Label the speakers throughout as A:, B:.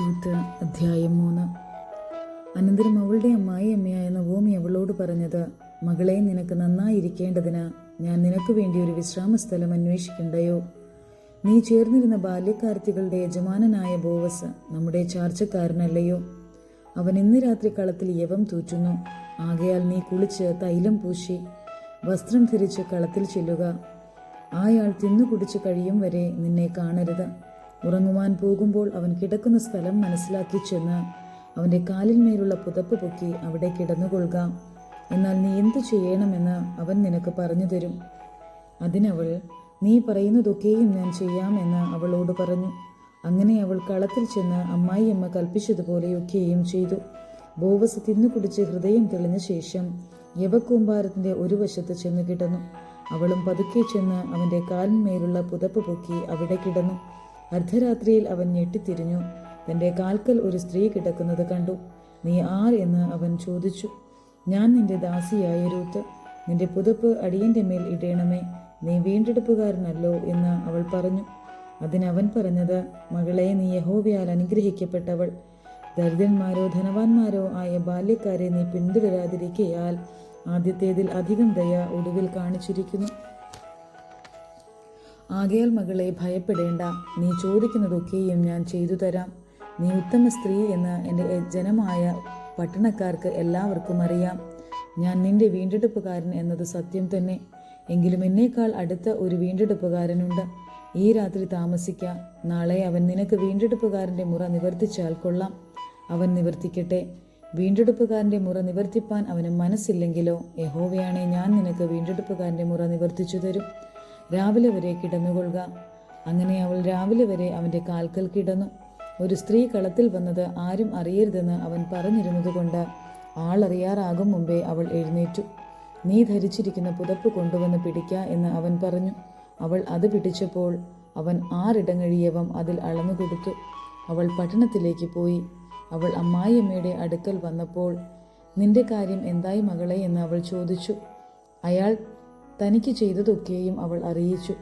A: Ruth അധ്യായം മൂന്ന്. അനന്തരം അവളുടെ അമ്മായി അമ്മയായ നവോമി അവളോട് പറഞ്ഞത് മകളെ നിനക്ക് നന്നായിരിക്കേണ്ടതിന് ഞാൻ നിനക്ക് വേണ്ടി ഒരു വിശ്രാമ സ്ഥലം അന്വേഷിക്കണ്ടയോ? നീ ചേർന്നിരുന്ന ബാല്യക്കാർത്തികളുടെ യജമാനനായ ബോവസ് നമ്മുടെ ചാർച്ചക്കാരനല്ലയോ? അവൻ ഇന്ന് രാത്രി കളത്തിൽ യവം തൂറ്റുന്നു. ആകയാൽ നീ കുളിച്ച് തൈലം പൂശി വസ്ത്രം ധരിച്ച് കളത്തിൽ ചെല്ലുക. ആയാൾ തിന്നു കുടിച്ചു കഴിയും വരെ നിന്നെ കാണരുത്. ഉറങ്ങുവാൻ പോകുമ്പോൾ അവൻ കിടക്കുന്ന സ്ഥലം മനസ്സിലാക്കി ചെന്ന് അവന്റെ കാലിന്മേലുള്ള പുതപ്പ് പൊക്കി അവിടെ കിടന്നുകൊള്ളുക. എന്നാൽ നീ എന്തു ചെയ്യണമെന്ന് അവൻ നിനക്ക് പറഞ്ഞു തരും. അതിനവൾ നീ പറയുന്നതൊക്കെയും ഞാൻ ചെയ്യാമെന്ന് അവളോട് പറഞ്ഞു. അങ്ങനെ അവൾ കളത്തിൽ ചെന്ന് അമ്മായിയമ്മ കൽപ്പിച്ചതുപോലെയൊക്കെയും ചെയ്തു. ബോവസ് തിന്നു കുടിച്ച് ഹൃദയം തെളിഞ്ഞ ശേഷം യവക്കൂമ്പാരത്തിന്റെ ഒരു വശത്ത് ചെന്ന് കിടന്നു. അവളും പതുക്കെ ചെന്ന് അവന്റെ കാലിന്മേലുള്ള പുതപ്പ് പൊക്കി അവിടെ കിടന്നു. അർദ്ധരാത്രിയിൽ അവൻ ഞെട്ടിത്തിരിഞ്ഞു. തന്റെ കാൽക്കൽ ഒരു സ്ത്രീ കിടക്കുന്നത് കണ്ടു. നീ ആർ എന്ന് അവൻ ചോദിച്ചു. ഞാൻ നിന്റെ ദാസിയായ രൂത്ത് നിന്റെ പുതപ്പ് അടിയന്റെ മേൽ ഇടേണമേ. നീ വീണ്ടെടുപ്പുകാരനല്ലോ എന്ന് അവൾ പറഞ്ഞു. അതിനവൻ പറഞ്ഞത് മകളെ നീ യഹോവയാൽ അനുഗ്രഹിക്കപ്പെട്ടവൾ. ദരിദ്രന്മാരോ ധനവാന്മാരോ ആയ ബാല്യക്കാരെ നീ പിന്തുടരാതിരിക്കയാൽ ആദ്യത്തേതിൽ അധികം ദയ ഒടുവിൽ കാണിച്ചിരിക്കുന്നു. ആകയാൽ മകളെ ഭയപ്പെടേണ്ട. നീ ചോദിക്കുന്നതൊക്കെയും ഞാൻ ചെയ്തു തരാം. നീ ഉത്തമ സ്ത്രീ എന്ന് എന്റെ ജനമായ പട്ടണക്കാർക്ക് എല്ലാവർക്കും അറിയാം. ഞാൻ നിന്റെ വീണ്ടെടുപ്പുകാരൻ എന്നത് സത്യം തന്നെ. എങ്കിലും എന്നേക്കാൾ അടുത്ത ഒരു വീണ്ടെടുപ്പുകാരനുണ്ട്. ഈ രാത്രി താമസിക്കാം. നാളെ അവൻ നിനക്ക് വീണ്ടെടുപ്പുകാരന്റെ മുറ നിവർത്തിച്ചാൽ കൊള്ളാം. അവൻ നിവർത്തിക്കട്ടെ. വീണ്ടെടുപ്പുകാരന്റെ മുറ നിവർത്തിപ്പാൻ അവന് മനസ്സില്ലെങ്കിലോ? യഹോവയാണെ ഞാൻ നിനക്ക് വീണ്ടെടുപ്പുകാരന്റെ മുറ നിവർത്തിച്ചു തരും. രാവിലെ വരെ കിടന്നുകൊള്ളുക. അങ്ങനെ അവൾ രാവിലെ വരെ അവന്റെ കാൽക്കൽ കിടന്നു. ഒരു സ്ത്രീ കളത്തിൽ വന്നത് ആരും അറിയരുതെന്ന് അവൻ പറഞ്ഞിരുന്നതുകൊണ്ട് ആളറിയാറാകും മുമ്പേ അവൾ എഴുന്നേറ്റു. നീ ധരിച്ചിരിക്കുന്ന പുതപ്പ് കൊണ്ടുവന്ന് പിടിക്ക എന്ന് അവൻ പറഞ്ഞു. അവൾ അത് പിടിച്ചപ്പോൾ അവൻ ആറിടങ്ങഴിയവം അതിൽ അളന്നു കൊടുത്തു. അവൾ പട്ടണത്തിലേക്ക് പോയി. അവൾ അമ്മായിയമ്മയുടെ അടുക്കൽ വന്നപ്പോൾ നിന്റെ കാര്യം എന്തായി മകളെ? എന്ന് അവൾ ചോദിച്ചു. അയാൾ തനിക്ക് ചെയ്തതൊക്കെയും അവൾ അറിയിച്ചു.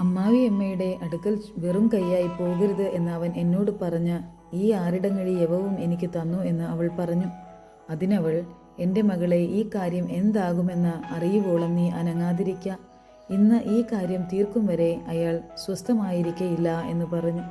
A: അമ്മാവിയമ്മയുടെ അടുക്കൽ വെറും കൈയായി പോകരുത് എന്ന് അവൻ എന്നോട് പറഞ്ഞ ഈ ആറിടങ്ങഴി യവവും എനിക്ക് തന്നു എന്ന് അവൾ പറഞ്ഞു. അതിനവൾ എന്റെ മകളെ ഈ കാര്യം എന്താകുമെന്ന് അറിയുവോളം നീ അനങ്ങാതിരിക്ക. ഇന്ന് ഈ കാര്യം തീർക്കും വരെ അയാൾ സ്വസ്ഥമായിരിക്കയില്ല എന്ന് പറഞ്ഞു.